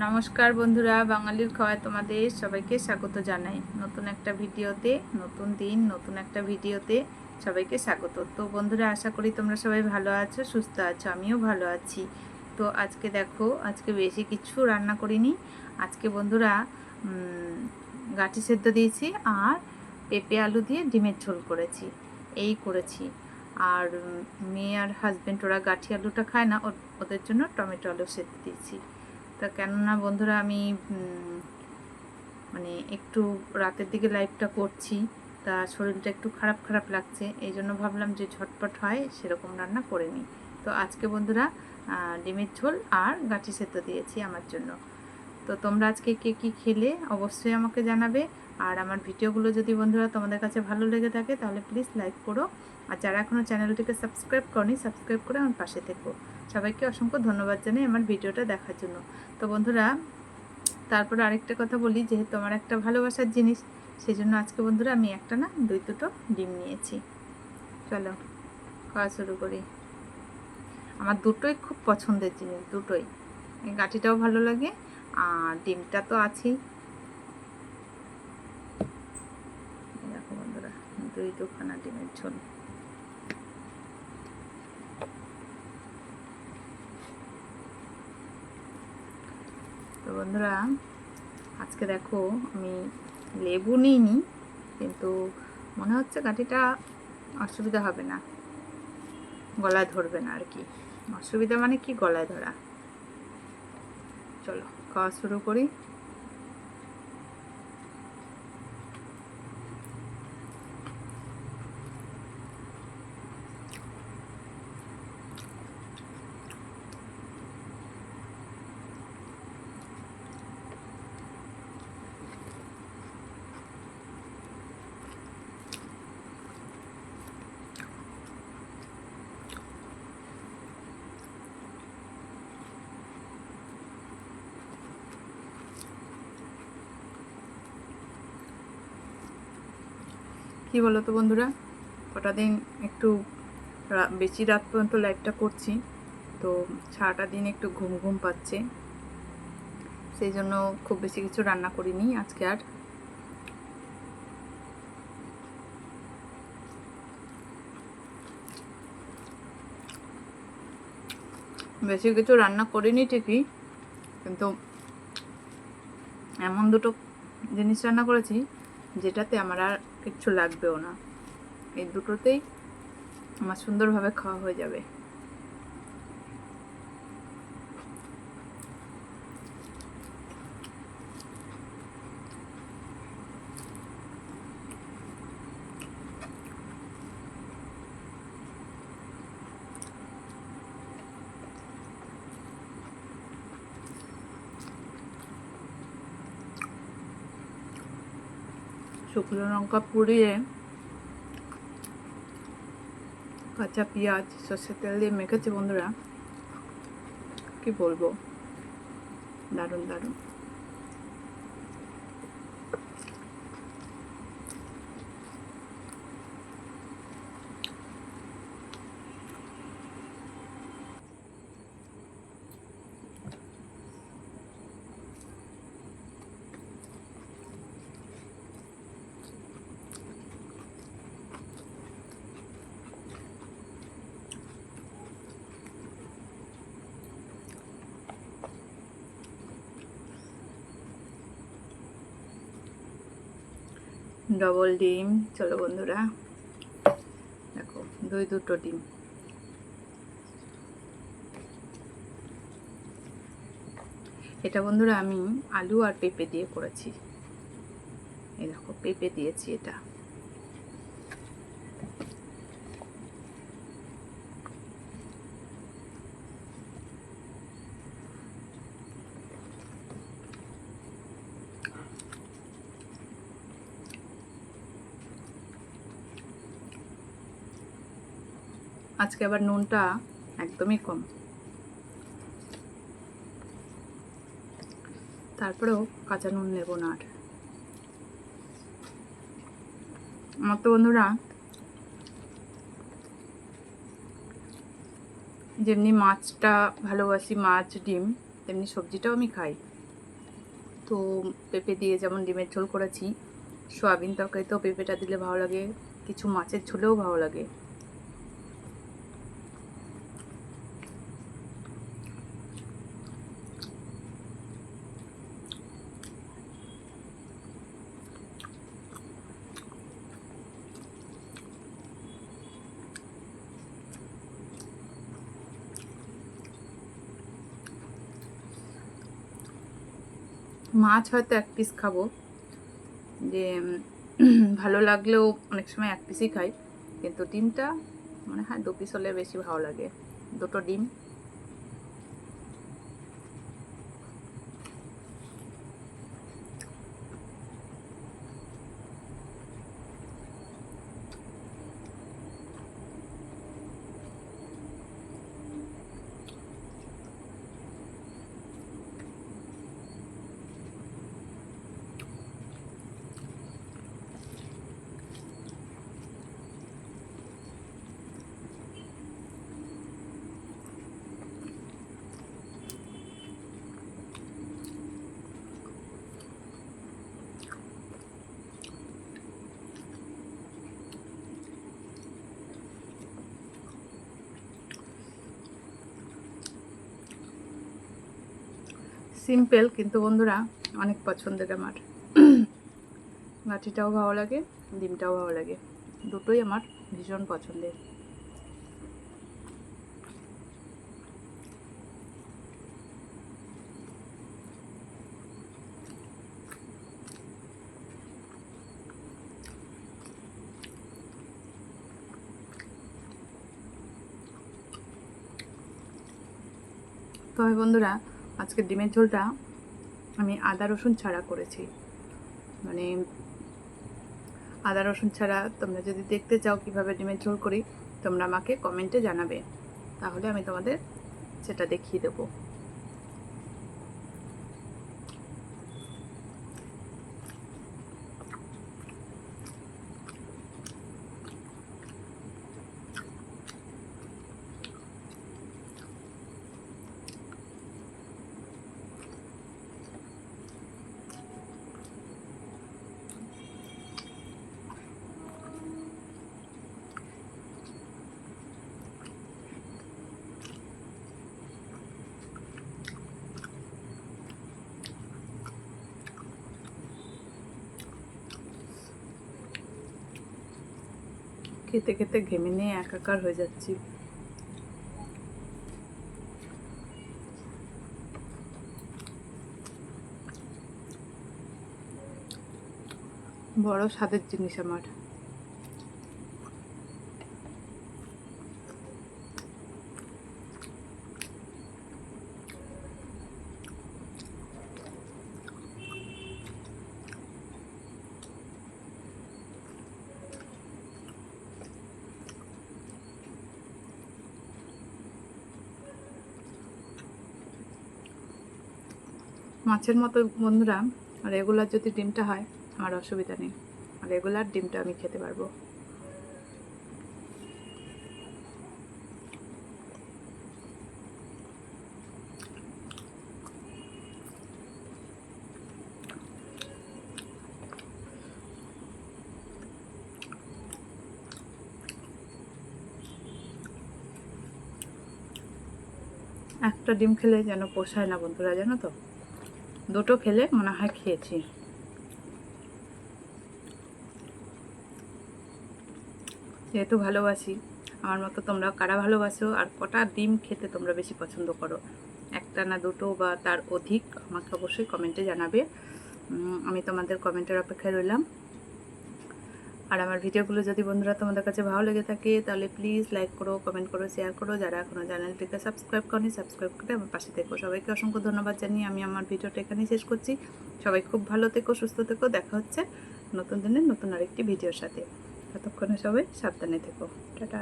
নমস্কার বন্ধুরা, বাঙালির খাওয়ায় তোমাদের সবাইকে স্বাগত জানাই। নতুন একটা ভিডিওতে, নতুন দিন, নতুন একটা ভিডিওতে সবাইকে স্বাগত। তো বন্ধুরা, আশা করি তোমরা সবাই ভালো আছো, সুস্থ আছো, আমিও ভালো আছি। তো আজকে দেখো, আজকে বেশি কিছু রান্না করিনি। আজকে বন্ধুরা গাঁটি সেদ্ধ দিয়েছি আর পেঁপে আলু দিয়ে ডিমের ঝোল করেছি। এই করেছি। আর মেয়ে আর হাজব্যান্ড ওরা গাঠি আলুটা খায় না ওদের জন্য টমেটো আলু সেদ্ধ দিয়েছি। তা কেননা বন্ধুরা আমি মানে একটু রাতের দিকে লাইভটা করছি, তা শরীরটা একটু খারাপ খারাপ লাগছে, এই জন্য ভাবলাম যে ঝটপট হয় সেরকম রান্না করে নিই। তো আজকে বন্ধুরা ডিমের ঝোল আর গাঁটি সেদ্ধ দিয়েছি আমার জন্য। তো তোমরা আজকে কে কী খেলে অবশ্যই আমাকে জানাবে। আর আমার ভিডিওগুলো যদি বন্ধুরা তোমাদের কাছে ভালো লেগে থাকে, তাহলে প্লিজ লাইক করো। আর যারা এখনও চ্যানেলটিকে সাবস্ক্রাইব করনি সাবস্ক্রাইব করে আমার পাশে থেকো। সবাইকে অসংখ্য ধন্যবাদ জানাই আমার ভিডিওটা দেখার জন্য। তো বন্ধুরা, তারপরে আরেকটা কথা বলি, যেহেতু আমার একটা ভালোবাসার জিনিস সেই জন্য আজকে বন্ধুরা আমি একটা না, দুই দুটো ডিম নিয়েছি। চলো, খাওয়া শুরু করি। আমার দুটোই খুব পছন্দের জিনিস, দুটোই। গাঁটিটাও ভালো লাগে, আর ডিমটা তো আছেই এই দেখো বন্ধুরা দুই দুখানা ডিমের ঝোল। তো বন্ধুরা, আজকে দেখো আমি লেবু নিইনি, কিন্তু মনে হচ্ছে গাঁটিটা অসুবিধা হবে না, গলায় ধরবে না আর কি। অসুবিধা মানে কি গলায় ধরা? চলো খাওয়া শুরু করি। কি বলো তো বন্ধুরা? কটা দিন একটু বেশি রাত পর্যন্ত লাইভটা করছি। তো সারাটা দিন একটু ঘুম ঘুম পাচ্ছে। সেই জন্য খুব বেশি কিছু রান্না করিনি আজকে আর। বেশি কিছু রান্না করিনি ঠিকই, কিন্তু এমন দুটো জিনিস রান্না করেছি, যেটাতে আমার আর কিচ্ছু লাগবেও না। এই দুটোতেই আমার সুন্দরভাবে খাওয়া হয়ে যাবে। শুকনো লঙ্কা পুড়িয়ে কাঁচা পেঁয়াজ সর্ষের তেল দিয়ে মেখেছে বন্ধুরা। কি বলব? দারুণ দারুণ। ডবল ডিম চলো বন্ধুরা। দেখো, দুই দুটো ডিম এটা বন্ধুরা আমি আলু আর পেঁপে দিয়ে করেছি। এই দেখো, পেঁপে দিয়েছি এটা। আজকে আবার নুনটা একদমই কম। তারপরেও কাঁচা নুন নেব না আর। আমার তো বন্ধুরা, যেমনি মাছটা ভালোবাসি, মাছ, ডিম, তেমনি সবজিটাও আমি খাই। তো পেঁপে দিয়ে যেমন ডিমের ঝোল করেছি, সোয়াবিন তরকারিতেও পেঁপেটা দিলে ভালো লাগে, কিছু মাছের ঝোলেও ভালো লাগে। মাছ হয়তো এক পিস খাব। যে ভালো লাগলেও অনেক সময় এক পিসই খাই। কিন্তু ডিমটা মানে হ্যাঁ দু পিস হলে বেশি ভালো লাগে। দুটো ডিম। সিম্পল, কিন্তু বন্ধুরা, অনেক পছন্দের আমার। গাঠিটাও ভালো লাগে, ডিমটাও ভালো লাগে। দুটোই আমার ভীষণ পছন্দের। তবে বন্ধুরা আজকে ডিমের ঝোলটা আমি আদা রসুন ছাড়া করেছি। মানে আদা রসুন ছাড়া তোমরা যদি দেখতে চাও কীভাবে ডিমের ঝোল করি, তোমরা আমাকে কমেন্টে জানাবে। তাহলে আমি তোমাদের সেটা দেখিয়ে দেবো। খেতে খেতে ঘেমে নিয়ে একাকার হয়ে যাচ্ছি। বড় স্বাদের জিনিস আমার। মাছের মতো বন্ধুরা রেগুলার যদি ডিমটা হয়, আমার অসুবিধা নেই। রেগুলার ডিমটা আমি খেতে পারব। একটা ডিম খেলে যেন পোষায় না বন্ধুরা, জানো তো? দুটো খেলে মনে হয় খেয়েছি। যেহেতু ভালোবাসি, আমার মতো তোমরা কারা ভালোবাসো? আর কটা ডিম খেতে তোমরা বেশি পছন্দ করো? একটা না দুটো বা তার অধিক আমাকে অবশ্যই কমেন্টে জানাবে। আমি তোমাদের কমেন্টের অপেক্ষায় রইলাম। আমার ভিডিওগুলো যদি বন্ধুরা তোমাদের কাছে ভালো লেগে থাকে, তাহলে প্লিজ লাইক করো কমেন্ট করো শেয়ার করো। যারা এখনও চ্যানেলটিকে সাবস্ক্রাইব করনি সাবস্ক্রাইব করে আমার পাশে থেকো। সবাইকে অসংখ্য ধন্যবাদ জানিয়ে আমি আমার ভিডিওটা এখানেই শেষ করছি। সবাই খুব ভালো থেকো, সুস্থ থেকো। দেখা হচ্ছে নতুন দিনের নতুন আরেকটি ভিডিওর সাথে। ততক্ষণে সবাই সাবধানে থেকো। টাটা।